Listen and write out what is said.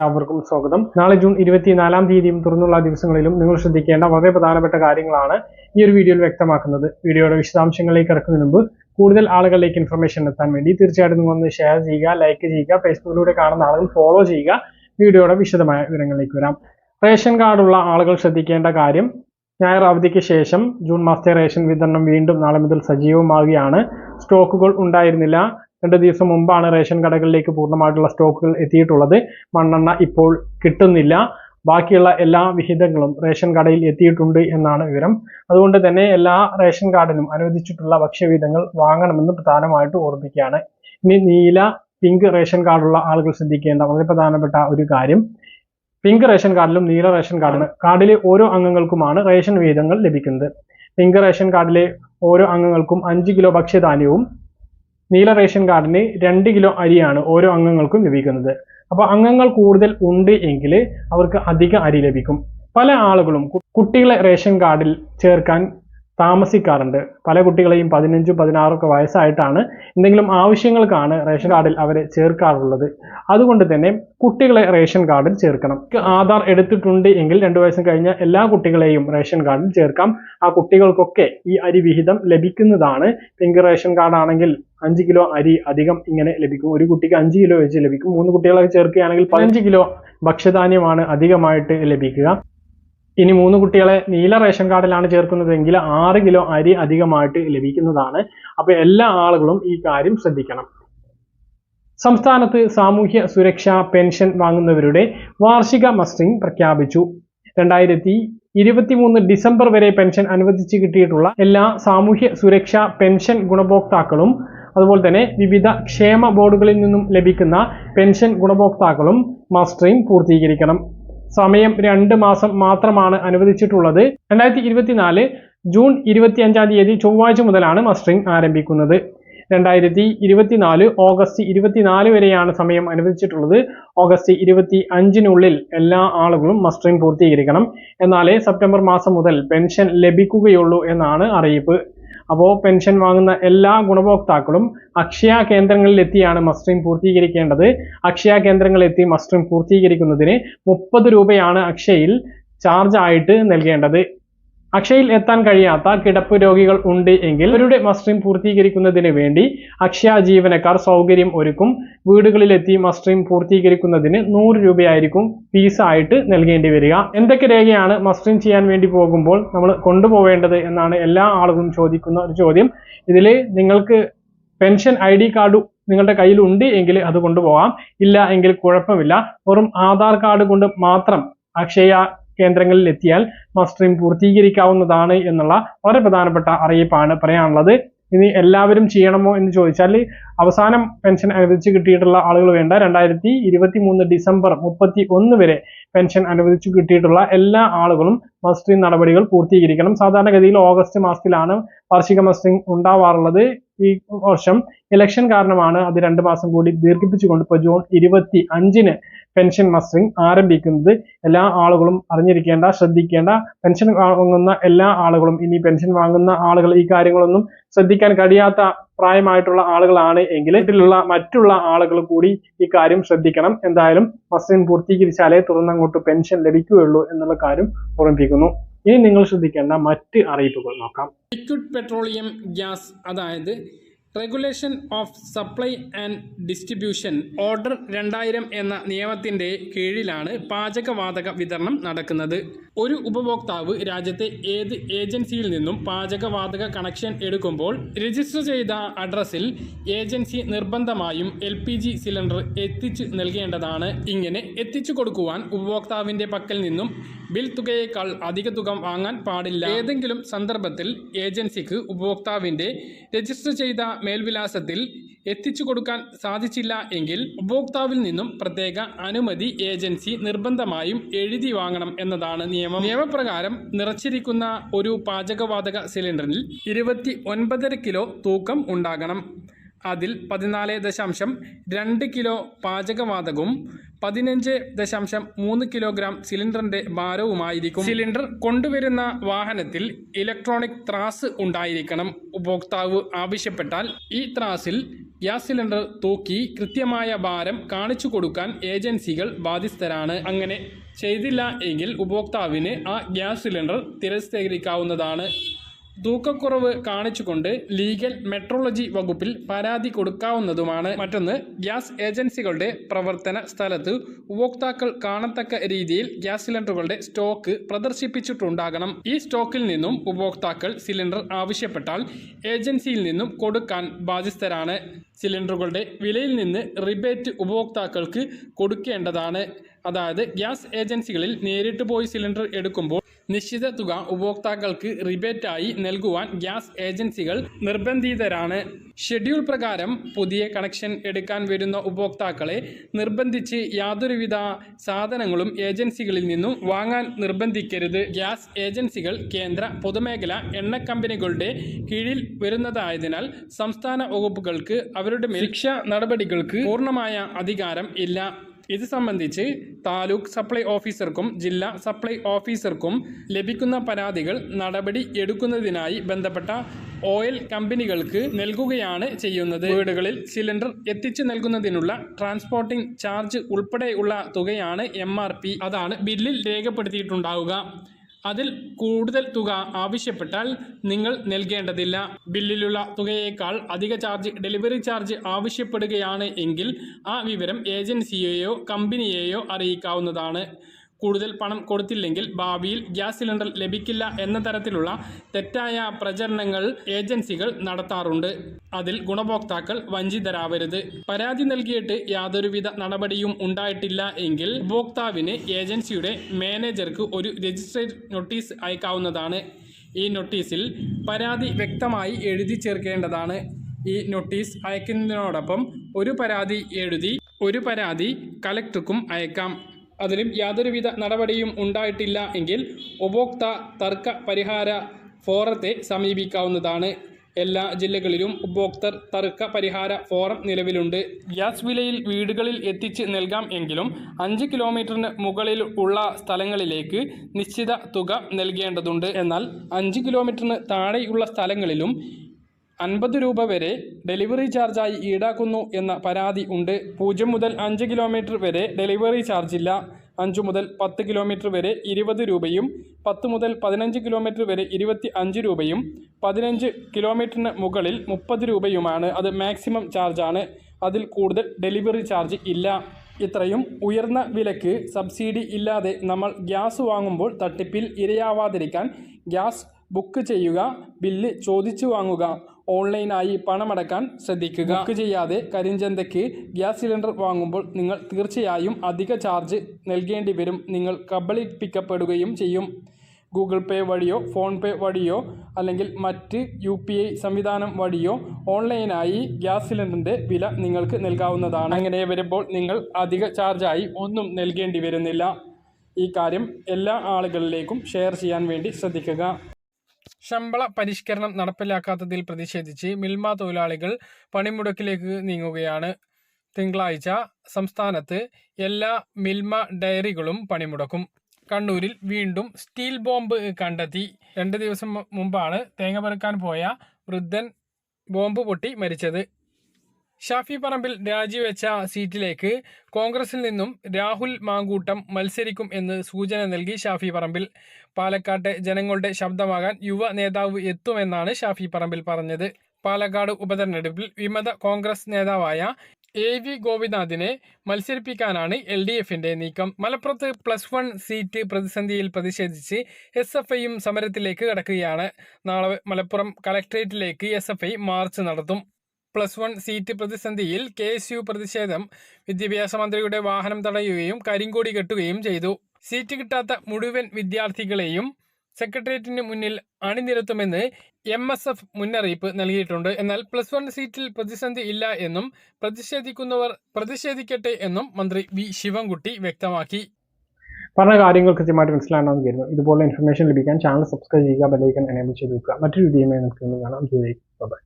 എല്ലാവർക്കും സ്വാഗതം. നാളെ ജൂൺ ഇരുപത്തിനാലാം തീയതിയും തുറന്നുള്ള ദിവസങ്ങളിലും നിങ്ങൾ ശ്രദ്ധിക്കേണ്ട വളരെ പ്രധാനപ്പെട്ട കാര്യങ്ങളാണ് ഈ ഒരു വീഡിയോയിൽ വ്യക്തമാക്കുന്നത്. വീഡിയോയുടെ വിശദാംശങ്ങളിലേക്ക് ഇറക്കുന്നതിന് മുമ്പ് കൂടുതൽ ആളുകളിലേക്ക് ഇൻഫർമേഷൻ എത്താൻ വേണ്ടി തീർച്ചയായിട്ടും നിങ്ങൾ ഒന്ന് ഷെയർ ചെയ്യുക ലൈക്ക് ചെയ്യുക ഫേസ്ബുക്കിലൂടെ കാണുന്ന ആളുകൾ ഫോളോ ചെയ്യുക. വീഡിയോയുടെ വിശദമായ വിവരങ്ങളിലേക്ക് വരാം. റേഷൻ കാർഡുള്ള ആളുകൾ ശ്രദ്ധിക്കേണ്ട കാര്യം ഞായർ അവധിക്ക് ശേഷം ജൂൺ മാസത്തെ റേഷൻ വിതരണം വീണ്ടും നാളെ മുതൽ സജീവമാവുകയാണ്. സ്റ്റോക്കുകൾ ഉണ്ടായിരുന്നില്ല. രണ്ട് ദിവസം മുമ്പാണ് റേഷൻ കടകളിലേക്ക് പൂർണമായിട്ടുള്ള സ്റ്റോക്കുകൾ എത്തിയിട്ടുള്ളത്. മണ്ണെണ്ണ ഇപ്പോൾ കിട്ടുന്നില്ല. ബാക്കിയുള്ള എല്ലാ വിഹിതങ്ങളും റേഷൻ കടയിൽ എത്തിയിട്ടുണ്ട് എന്നാണ് വിവരം. അതുകൊണ്ട് തന്നെ എല്ലാ റേഷൻ കാർഡിനും അനുവദിച്ചിട്ടുള്ള ഭക്ഷ്യവിഹിതങ്ങൾ വാങ്ങണമെന്ന് പ്രധാനമായിട്ട് ഓർമ്മിക്കുകയാണ്. ഇനി നീല പിങ്ക് റേഷൻ കാർഡുള്ള ആളുകൾ ശ്രദ്ധിക്കേണ്ട വളരെ പ്രധാനപ്പെട്ട ഒരു കാര്യം. പിങ്ക് റേഷൻ കാർഡിലും നീല റേഷൻ കാർഡിലും കാർഡിലെ ഓരോ അംഗങ്ങൾക്കുമാണ് റേഷൻ വിഹിതങ്ങൾ ലഭിക്കുന്നത്. പിങ്ക് റേഷൻ കാർഡിലെ ഓരോ അംഗങ്ങൾക്കും അഞ്ച് കിലോ ഭക്ഷ്യധാന്യവും നീല റേഷൻ കാർഡിന് രണ്ട് കിലോ അരിയാണ് ഓരോ അംഗങ്ങൾക്കും ലഭിക്കുന്നത്. അപ്പോൾ അംഗങ്ങൾ കൂടുതൽ ഉണ്ട് എങ്കിൽ അവർക്ക് അധിക അരി ലഭിക്കും. പല ആളുകളും കുട്ടികളെ റേഷൻ കാർഡിൽ ചേർക്കാൻ താമസിക്കാറുണ്ട്. പല കുട്ടികളെയും പതിനഞ്ചും പതിനാറൊക്കെ വയസ്സായിട്ടാണ് എന്തെങ്കിലും ആവശ്യങ്ങൾക്കാണ് റേഷൻ കാർഡിൽ അവരെ ചേർക്കാറുള്ളത്. അതുകൊണ്ട് തന്നെ കുട്ടികളെ റേഷൻ കാർഡിൽ ചേർക്കണം. ആധാർ എടുത്തിട്ടുണ്ട് എങ്കിൽ രണ്ടു വയസ്സും കഴിഞ്ഞ എല്ലാ കുട്ടികളെയും റേഷൻ കാർഡിൽ ചേർക്കാം. ആ കുട്ടികൾക്കൊക്കെ ഈ അരി വിഹിതം ലഭിക്കുന്നതാണ്. പിങ്ക് റേഷൻ കാർഡാണെങ്കിൽ അഞ്ച് കിലോ അരി അധികം ഇങ്ങനെ ലഭിക്കും. ഒരു കുട്ടിക്ക് അഞ്ച് കിലോ വെച്ച് ലഭിക്കും. മൂന്ന് കുട്ടികളൊക്കെ ചേർക്കുകയാണെങ്കിൽ പതിനഞ്ച് കിലോ ഭക്ഷ്യധാന്യമാണ് അധികമായിട്ട് ലഭിക്കുക. ഇനി മൂന്ന് കുട്ടികളെ നീല റേഷൻ കാർഡിലാണ് ചേർക്കുന്നതെങ്കിൽ ആറ് കിലോ അരി അധികമായിട്ട് ലഭിക്കുന്നതാണ്. അപ്പോൾ എല്ലാ ആളുകളും ഈ കാര്യം ശ്രദ്ധിക്കണം. സംസ്ഥാനത്ത് സാമൂഹ്യ സുരക്ഷാ പെൻഷൻ വാങ്ങുന്നവരുടെ വാർഷിക മസ്റ്ററിംഗ് പ്രഖ്യാപിച്ചു. രണ്ടായിരത്തി ഇരുപത്തിമൂന്ന് ഡിസംബർ വരെ പെൻഷൻ അനുവദിച്ച് കിട്ടിയിട്ടുള്ള എല്ലാ സാമൂഹ്യ സുരക്ഷാ പെൻഷൻ ഗുണഭോക്താക്കളും അതുപോലെ തന്നെ വിവിധ ക്ഷേമ ബോർഡുകളിൽ നിന്നും ലഭിക്കുന്ന പെൻഷൻ ഗുണഭോക്താക്കളും മസ്റ്ററിംഗ് പൂർത്തീകരിക്കണം. സമയം രണ്ട് മാസം മാത്രമാണ് അനുവദിച്ചിട്ടുള്ളത്. രണ്ടായിരത്തി ഇരുപത്തിനാല് ജൂൺ ഇരുപത്തി അഞ്ചാം തീയതി ചൊവ്വാഴ്ച മുതലാണ് മസ്റ്ററിംഗ് ആരംഭിക്കുന്നത്. രണ്ടായിരത്തി ഇരുപത്തിനാല് ഓഗസ്റ്റ് ഇരുപത്തിനാല് വരെയാണ് സമയം അനുവദിച്ചിട്ടുള്ളത്. ഓഗസ്റ്റ് ഇരുപത്തി അഞ്ചിനുള്ളിൽ എല്ലാ ആളുകളും മസ്റ്ററിംഗ് പൂർത്തീകരിക്കണം. എന്നാലേ സെപ്റ്റംബർ മാസം മുതൽ പെൻഷൻ ലഭിക്കുകയുള്ളൂ എന്നാണ് അറിയിപ്പ്. അപ്പോൾ പെൻഷൻ വാങ്ങുന്ന എല്ലാ ഗുണഭോക്താക്കളും അക്ഷയ കേന്ദ്രങ്ങളിൽ എത്തിയാണ് മസ്റ്ററിംഗ് പൂർത്തീകരിക്കേണ്ടത്. അക്ഷയ കേന്ദ്രങ്ങളിൽ എത്തി മസ്റ്ററിംഗ് പൂർത്തീകരിക്കുന്നതിന് മുപ്പത് രൂപയാണ് അക്ഷയയിൽ ചാർജ് ആയിട്ട് നൽകേണ്ടത്. അക്ഷയയിൽ എത്താൻ കഴിയാത്ത കിടപ്പ് രോഗികൾ ഉണ്ട് എങ്കിൽ അവരുടെ മസ്റ്ററിംഗ് പൂർത്തീകരിക്കുന്നതിന് വേണ്ടി അക്ഷയ ജീവനക്കാർ സൗകര്യം ഒരുക്കും. വീടുകളിലെത്തി മസ്റ്ററിംഗ് പൂർത്തീകരിക്കുന്നതിന് നൂറ് രൂപയായിരിക്കും ഫീസായിട്ട് നൽകേണ്ടി വരിക. എന്തൊക്കെ രേഖയാണ് മസ്റ്ററിംഗ് ചെയ്യാൻ വേണ്ടി പോകുമ്പോൾ നമ്മൾ കൊണ്ടുപോവേണ്ടത് എന്നാണ് എല്ലാ ആളുകളും ചോദിക്കുന്ന ഒരു ചോദ്യം. ഇതിൽ നിങ്ങൾക്ക് പെൻഷൻ ഐ ഡി കാർഡ് നിങ്ങളുടെ കയ്യിൽ ഉണ്ട് എങ്കിൽ അത് കൊണ്ടുപോകാം. ഇല്ല എങ്കിൽ കുഴപ്പമില്ല. വെറും ആധാർ കാർഡ് കൊണ്ട് മാത്രം അക്ഷയ കേന്ദ്രങ്ങളിൽ എത്തിയാൽ മസ്റ്ററിംഗ് പൂർത്തീകരിക്കാവുന്നതാണ് എന്നുള്ള വളരെ പ്രധാനപ്പെട്ട അറിയിപ്പാണ് പറയാനുള്ളത്. ഇനി എല്ലാവരും ചെയ്യണമോ എന്ന് ചോദിച്ചാൽ അവസാനം പെൻഷൻ അനുവദിച്ച് കിട്ടിയിട്ടുള്ള ആളുകൾ വേണ്ട. രണ്ടായിരത്തി ഇരുപത്തി മൂന്ന് ഡിസംബർ മുപ്പത്തി ഒന്ന് വരെ പെൻഷൻ അനുവദിച്ചു കിട്ടിയിട്ടുള്ള എല്ലാ ആളുകളും മസ്റ്ററിംഗ് നടപടികൾ പൂർത്തീകരിക്കണം. സാധാരണഗതിയിൽ ഓഗസ്റ്റ് മാസത്തിലാണ് വാർഷിക മസ്റ്ററിംഗ് ഉണ്ടാവാറുള്ളത്. ഈ വർഷം ഇലക്ഷൻ കാരണമാണ് അത് രണ്ട് മാസം കൂടി ദീർഘിപ്പിച്ചുകൊണ്ട് ഇപ്പോൾ ജൂൺ ഇരുപത്തി അഞ്ചിന് പെൻഷൻ മസ്റ്ററിംഗ് ആരംഭിക്കുന്നത്. എല്ലാ ആളുകളും അറിഞ്ഞിരിക്കേണ്ട ശ്രദ്ധിക്കേണ്ട പെൻഷൻ വാങ്ങുന്ന എല്ലാ ആളുകളും ഇനി പെൻഷൻ വാങ്ങുന്ന ആളുകൾ ഈ കാര്യങ്ങളൊന്നും ശ്രദ്ധിക്കാൻ കഴിയാത്ത പ്രായമായിട്ടുള്ള ആളുകളാണ് എങ്കിൽ ഇതിലുള്ള മറ്റുള്ള ആളുകൾ കൂടി ഈ കാര്യം ശ്രദ്ധിക്കണം. എന്തായാലും മസ്റ്ററിംഗ് പൂർത്തീകരിച്ചാലേ തുടർന്നങ്ങോട്ട് പെൻഷൻ ലഭിക്കുകയുള്ളൂ എന്നുള്ള കാര്യം ഓർമ്മിപ്പിക്കുന്നു. ഇനി നിങ്ങൾ ശ്രദ്ധിക്കേണ്ട മറ്റ് അറിയിപ്പുകൾ നോക്കാം. ലിക്വിഡ് പെട്രോളിയം ഗ്യാസ് അതായത് regulation of supply and distribution order രണ്ടായിരം എന്ന നിയമത്തിന്റെ കീഴിലാണ് പാചകവാതക വിതരണം നടക്കുന്നത്. ഒരു ഉപഭോക്താവ് രാജ്യത്തെ ഏത് ഏജൻസിയിൽ നിന്നും പാചകവാതക കണക്ഷൻ എടുക്കുമ്പോൾ രജിസ്റ്റർ ചെയ്ത അഡ്രസ്സിൽ ഏജൻസി നിർബന്ധമായും എൽ സിലിണ്ടർ എത്തിച്ചു നൽകേണ്ടതാണ്. ഇങ്ങനെ എത്തിച്ചു കൊടുക്കുവാൻ ഉപഭോക്താവിന്റെ പക്കൽ നിന്നും ബിൽ തുകയേക്കാൾ അധിക തുക വാങ്ങാൻ പാടില്ല. ഏതെങ്കിലും സന്ദർഭത്തിൽ ഏജൻസിക്ക് ഉപഭോക്താവിന്റെ രജിസ്റ്റർ ചെയ്ത മേൽവിലാസത്തിൽ എത്തിച്ചു കൊടുക്കാൻ സാധിച്ചില്ല എങ്കിൽ ഉപഭോക്താവിൽ നിന്നും പ്രത്യേക അനുമതി ഏജൻസി നിർബന്ധമായും എഴുതി വാങ്ങണം എന്നതാണ് നിയമം. നിയമപ്രകാരം നിറച്ചിരിക്കുന്ന ഒരു പാചകവാതക സിലിണ്ടറിൽ ഇരുപത്തി കിലോ തൂക്കം ഉണ്ടാകണം. അതിൽ പതിനാല് ദശാംശം രണ്ട് കിലോ പാചകവാതകവും പതിനഞ്ച് ദശാംശം മൂന്ന് കിലോഗ്രാം സിലിണ്ടറിന്റെ ഭാരവുമായിരിക്കും. സിലിണ്ടർ കൊണ്ടുവരുന്ന വാഹനത്തിൽ ഇലക്ട്രോണിക് ത്രാസ് ഉണ്ടായിരിക്കണം. ഉപഭോക്താവ് ആവശ്യപ്പെട്ടാൽ ഈ ത്രാസിൽ ഗ്യാസ് സിലിണ്ടർ തൂക്കി കൃത്യമായ ഭാരം കാണിച്ചു കൊടുക്കാൻ ഏജൻസികൾ ബാധ്യസ്ഥരാണ്. അങ്ങനെ ചെയ്തില്ല എങ്കിൽ ഉപഭോക്താവിന് ആ ഗ്യാസ് സിലിണ്ടർ തിരസ്കരിക്കാവുന്നതാണ്. തൂക്കക്കുറവ് കാണിച്ചുകൊണ്ട് ലീഗൽ മെട്രോളജി വകുപ്പിൽ പരാതി കൊടുക്കാവുന്നതുമാണ് മറ്റൊന്ന്. ഗ്യാസ് ഏജൻസികളുടെ പ്രവർത്തന സ്ഥലത്ത് ഉപഭോക്താക്കൾ കാണത്തക്ക രീതിയിൽ ഗ്യാസ് സിലിണ്ടറുകളുടെ സ്റ്റോക്ക് പ്രദർശിപ്പിച്ചിട്ടുണ്ടാകണം. ഈ സ്റ്റോക്കിൽ നിന്നും ഉപഭോക്താക്കൾ സിലിണ്ടർ ആവശ്യപ്പെട്ടാൽ ഏജൻസിയിൽ നിന്നും കൊടുക്കാൻ ബാധ്യസ്ഥരാണ്. സിലിണ്ടറുകളുടെ വിലയിൽ നിന്ന് റിബേറ്റ് ഉപഭോക്താക്കൾക്ക് കൊടുക്കേണ്ടതാണ്. അതായത് ഗ്യാസ് ഏജൻസികളിൽ നേരിട്ട് പോയി സിലിണ്ടർ എടുക്കുമ്പോൾ നിശ്ചിത തുക ഉപഭോക്താക്കൾക്ക് റിബേറ്റായി നൽകുവാൻ ഗ്യാസ് ഏജൻസികൾ നിർബന്ധിതരാണ്. ഷെഡ്യൂൾ പ്രകാരം പുതിയ കണക്ഷൻ എടുക്കാൻ വരുന്ന ഉപഭോക്താക്കളെ നിർബന്ധിച്ച് യാതൊരുവിധ സാധനങ്ങളും ഏജൻസികളിൽ നിന്നും വാങ്ങാൻ നിർബന്ധിക്കരുത്. ഗ്യാസ് ഏജൻസികൾ കേന്ദ്ര പൊതുമേഖല എണ്ണ കമ്പനികളുടെ കീഴിൽ വരുന്നതായതിനാൽ സംസ്ഥാന വകുപ്പുകൾക്ക് അവരുടെ മേൽ ശിക്ഷ നടപടികൾക്ക് പൂർണമായ അധികാരം ഇല്ല. ഇത് സംബന്ധിച്ച് താലൂക്ക് സപ്ലൈ ഓഫീസർക്കും ജില്ലാ സപ്ലൈ ഓഫീസർക്കും ലഭിക്കുന്ന പരാതികൾ നടപടി എടുക്കുന്നതിനായി ബന്ധപ്പെട്ട ഓയിൽ കമ്പനികൾക്ക് നൽകുകയാണ് ചെയ്യുന്നത്. വീടുകളിൽ സിലിണ്ടർ എത്തിച്ചു നൽകുന്നതിനുള്ള ട്രാൻസ്പോർട്ടിംഗ് ചാർജ് ഉൾപ്പെടെയുള്ള തുകയാണ് എം അതാണ് ബില്ലിൽ രേഖപ്പെടുത്തിയിട്ടുണ്ടാവുക. അതിൽ കൂടുതൽ തുക ആവശ്യപ്പെട്ടാൽ നിങ്ങൾ നൽകേണ്ടതില്ല. ബില്ലിലുള്ള തുകയേക്കാൾ അധിക ചാർജ് ഡെലിവറി ചാർജ് ആവശ്യപ്പെടുകയാണ് എങ്കിൽ ആ വിവരം ഏജൻസിയെയോ കമ്പനിയെയോ അറിയിക്കാവുന്നതാണ്. കൂടുതൽ പണം കൊടുത്തില്ലെങ്കിൽ ഭാവിയിൽ ഗ്യാസ് സിലിണ്ടർ ലഭിക്കില്ല എന്ന തരത്തിലുള്ള തെറ്റായ പ്രചരണങ്ങൾ ഏജൻസികൾ നടത്താറുണ്ട്. അതിൽ ഗുണഭോക്താക്കൾ വഞ്ചിതരാവരുത്. പരാതി നൽകിയിട്ട് യാതൊരുവിധ നടപടിയും ഉണ്ടായിട്ടില്ല എങ്കിൽ ഉപഭോക്താവിന് ഏജൻസിയുടെ മാനേജർക്ക് ഒരു രജിസ്ട്രേഡ് നോട്ടീസ് അയക്കാവുന്നതാണ്. ഈ നോട്ടീസിൽ പരാതി വ്യക്തമായി എഴുതി ചേർക്കേണ്ടതാണ്. ഈ നോട്ടീസ് അയക്കുന്നതിനോടൊപ്പം ഒരു പരാതി എഴുതി ഒരു പരാതി കലക്ടർക്കും അയക്കാം. അതിലും യാതൊരുവിധ നടപടിയും ഉണ്ടായിട്ടില്ല എങ്കിൽ ഉപഭോക്ത തർക്ക പരിഹാര ഫോറത്തെ സമീപിക്കാവുന്നതാണ്. എല്ലാ ജില്ലകളിലും ഉപഭോക്തർ തർക്ക പരിഹാര ഫോറം നിലവിലുണ്ട്. ഗ്യാസ് വിലയിൽ വീടുകളിൽ എത്തിച്ച് നൽകാം എങ്കിലും അഞ്ച് കിലോമീറ്ററിന് മുകളിൽ ഉള്ള സ്ഥലങ്ങളിലേക്ക് നിശ്ചിത തുക നൽകേണ്ടതുണ്ട്. എന്നാൽ അഞ്ച് കിലോമീറ്ററിന് താഴെയുള്ള സ്ഥലങ്ങളിലും അൻപത് രൂപ വരെ ഡെലിവറി ചാർജായി ഈടാക്കുന്നു എന്ന പരാതി ഉണ്ട്. പൂജ്യം മുതൽ അഞ്ച് കിലോമീറ്റർ വരെ ഡെലിവറി ചാർജില്ല. അഞ്ച് മുതൽ പത്ത് കിലോമീറ്റർ വരെ ഇരുപത് രൂപയും പത്ത് മുതൽ പതിനഞ്ച് കിലോമീറ്റർ വരെ ഇരുപത്തി അഞ്ച് രൂപയും പതിനഞ്ച് കിലോമീറ്ററിന് മുകളിൽ മുപ്പത് രൂപയുമാണ്. അത് മാക്സിമം ചാർജാണ്. അതിൽ കൂടുതൽ ഡെലിവറി ചാർജ് ഇല്ല. ഇത്രയും ഉയർന്ന വിലക്ക് സബ്സിഡി ഇല്ലാതെ നമ്മൾ ഗ്യാസ് വാങ്ങുമ്പോൾ തട്ടിപ്പിൽ ഇരയാവാതിരിക്കാൻ ഗ്യാസ് ബുക്ക് ചെയ്യുക ബില്ല് ചോദിച്ചു വാങ്ങുക. ഓൺലൈനായി പണമടക്കാൻ ശ്രദ്ധിക്കുക. ബുക്ക് ചെയ്യാതെ കരിഞ്ചന്തയ്ക്ക് ഗ്യാസ് സിലിണ്ടർ വാങ്ങുമ്പോൾ നിങ്ങൾ തീർച്ചയായും അധിക ചാർജ് നൽകേണ്ടി വരും. നിങ്ങൾ കബളിപ്പിക്കപ്പെടുകയും ചെയ്യും. ഗൂഗിൾ പേ വഴിയോ ഫോൺ പേ വഴിയോ അല്ലെങ്കിൽ മറ്റ് യു പി ഐ സംവിധാനം വഴിയോ ഓൺലൈനായി ഗ്യാസ് സിലിണ്ടറിന്റെ വില നിങ്ങൾക്ക് നൽകാവുന്നതാണ്. അങ്ങനെ വരുമ്പോൾ നിങ്ങൾ അധിക ചാർജായി ഒന്നും നൽകേണ്ടി വരുന്നില്ല. ഈ കാര്യം എല്ലാ ആളുകളിലേക്കും ഷെയർ ചെയ്യാൻ വേണ്ടി ശ്രദ്ധിക്കുക. ശമ്പള പരിഷ്കരണം നടപ്പിലാക്കാത്തതിൽ പ്രതിഷേധിച്ച് മിൽമ തൊഴിലാളികൾ പണിമുടക്കിലേക്ക് നീങ്ങുകയാണ്. തിങ്കളാഴ്ച സംസ്ഥാനത്ത് എല്ലാ മിൽമ ഡയറികളും പണിമുടക്കും. കണ്ണൂരിൽ വീണ്ടും സ്റ്റീൽ ബോംബ് കണ്ടെത്തി. രണ്ട് ദിവസം മുമ്പാണ് തേങ്ങ പെറുക്കാൻ പോയ വൃദ്ധൻ ബോംബ് പൊട്ടി മരിച്ചത്. ഷാഫി പറമ്പിൽ രാജിവെച്ച സീറ്റിലേക്ക് കോൺഗ്രസിൽ നിന്നും രാഹുൽ മാങ്കൂട്ടം മത്സരിക്കും എന്ന് സൂചന നൽകി ഷാഫി പറമ്പിൽ. പാലക്കാട്ടെ ജനങ്ങളുടെ ശബ്ദമാകാൻ യുവ നേതാവ് എത്തുമെന്നാണ് ഷാഫി പറമ്പിൽ പറഞ്ഞത്. പാലക്കാട് ഉപതെരഞ്ഞെടുപ്പിൽ വിമത കോൺഗ്രസ് നേതാവായ എ വി ഗോപിനാഥിനെ മത്സരിപ്പിക്കാനാണ് എൽ ഡി എഫിന്റെ നീക്കം. മലപ്പുറത്ത് പ്ലസ് വൺ സീറ്റ് പ്രതിസന്ധിയിൽ പ്രതിഷേധിച്ച് എസ് എഫ് ഐയും സമരത്തിലേക്ക് കടക്കുകയാണ്. നാളെ മലപ്പുറം കളക്ട്രേറ്റിലേക്ക് എസ് എഫ് ഐ മാർച്ച് നടത്തും. പ്ലസ് വൺ സീറ്റ് പ്രതിസന്ധിയിൽ കെ എസ് യു പ്രതിഷേധം. വിദ്യാഭ്യാസ മന്ത്രിയുടെ വാഹനം തടയുകയും കരിങ്കോടി കെട്ടുകയും ചെയ്തു. സീറ്റ് കിട്ടാത്ത മുഴുവൻ വിദ്യാർത്ഥികളെയും സെക്രട്ടേറിയറ്റിന് മുന്നിൽ അണിനിരത്തുമെന്ന് എം എസ് എഫ് മുന്നറിയിപ്പ് നൽകിയിട്ടുണ്ട്. എന്നാൽ പ്ലസ് വൺ സീറ്റിൽ പ്രതിസന്ധി ഇല്ല എന്നും പ്രതിഷേധിക്കുന്നവർ പ്രതിഷേധിക്കട്ടെ എന്നും മന്ത്രി വി. ശിവൻകുട്ടി വ്യക്തമാക്കി. പറഞ്ഞ കാര്യങ്ങൾ കൃത്യമായിട്ട് മനസ്സിലാണെന്ന് കരുതുന്നു. ഇതുപോലെ ഇൻഫർമേഷൻ ലഭിക്കാൻ ചാനൽ സബ്സ്ക്രൈബ് ചെയ്യുക ബെല്ലൈക്കൻ എനേബിൾ ചെയ്ത് വെക്കുക. മറ്റൊരു വീഡിയോയുമായി നമുക്ക് കാണാം. ബൈ